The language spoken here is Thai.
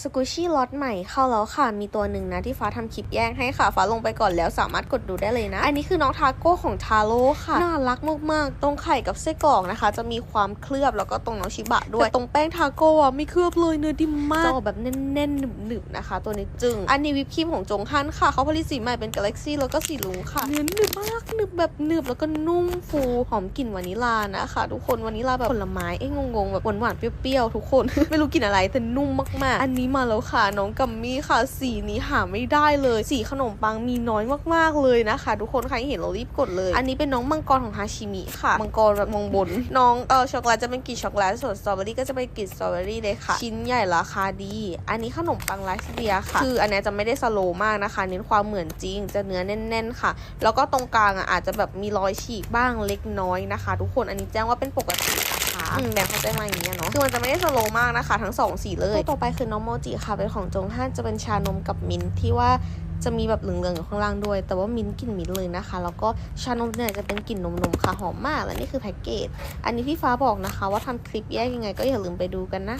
สกูชี่ล็อตใหม่เข้าแล้วค่ะ มีตัวหนึ่งนะที่ฟ้าทำคลิปแย่งให้ค่ะ ฟ้าลงไปก่อนแล้วสามารถกดดูได้เลยนะ อันนี้คือน้องทาโก้ของทาโร่ค่ะ น่ารักมากๆ ตรงไข่กับไส้กรอกนะคะ จะมีความเคลือบแล้วก็ตรงน้องชิบะด้วยแต่ตรงแป้งทาโก้อะไม่เคลือบเลยเนื้อดิมมากจะออกแบบแน่นๆหนึบๆนะคะ ตัวนี้จึง อันนี้วิปครีมของจงฮั่นค่ะ เขาผลิตสีใหม่เป็นกาแล็กซี่แล้วก็สีลุงค่ะ เนื้อหนึบมากหนึบแบบหนึบแล้วก็นุ่มฟูหอมกลิ่นวานิลลานะคะ ทุกคนวานิลาแบบผลไม้เอ้งงๆแบบหวานๆเปรี้ยวๆทุกคน ไม่รู้กลิ่นอะไรแต่นุ่มมากๆ อันนี้มาแล้วค่ะ น้องกัมมี่ค่ะ สีนี้หาไม่ได้เลย สีขนมปังมีน้อยมากๆเลยนะคะ ทุกคนใครเห็นเรารีบกดเลย อันนี้เป็นน้องมังกรของฮาชิมิค่ะมังกรแบบมองบน น้องเออช็อกโกแลตจะเป็นกลิ่นช็อกโกแลตส่วนสตรอเบอรี่ก็จะเป็นกลิ่นสตรอเบอรี่เลยค่ะ ชิ้นใหญ่ราคาดี อันนี้ขนมปังไรซ์เบียค่ะ คืออันนี้จะไม่ได้สโลมากนะคะ เน้นความเหมือนจริง จะเนื้อแน่น ๆ ค่ะ แล้วก็ตรงกลางอะอาจจะแบบมีรอยฉีกบ้างเล็กน้อยนะคะ ทุกคนอันนี้แจ้งว่าเป็นปกตินะคะแบงเขาแจ้งมาอย่างเงี้เนาะคือมันจะไม่ได้สโลมากนะคะ ทั้งสองสีเลยต่อไปคือน้องโมจิค่ะเป็นของจงห้านจะเป็นชานมกับมิ้นที่ว่าจะมีแบบเหลืองๆอยู่ข้างล่างด้วย แต่ว่ามิ้นกลิ่นมิ้นเลยนะคะ แล้วก็ชานมเนี่ยจะเป็นกลิ่นนมๆค่ะหอมมาก และนี่คือแพ็กเกจ อันนี้พี่ฟ้าบอกนะคะ ว่าทำคลิปแยกยังไงก็อย่าลืมไปดูกันนะ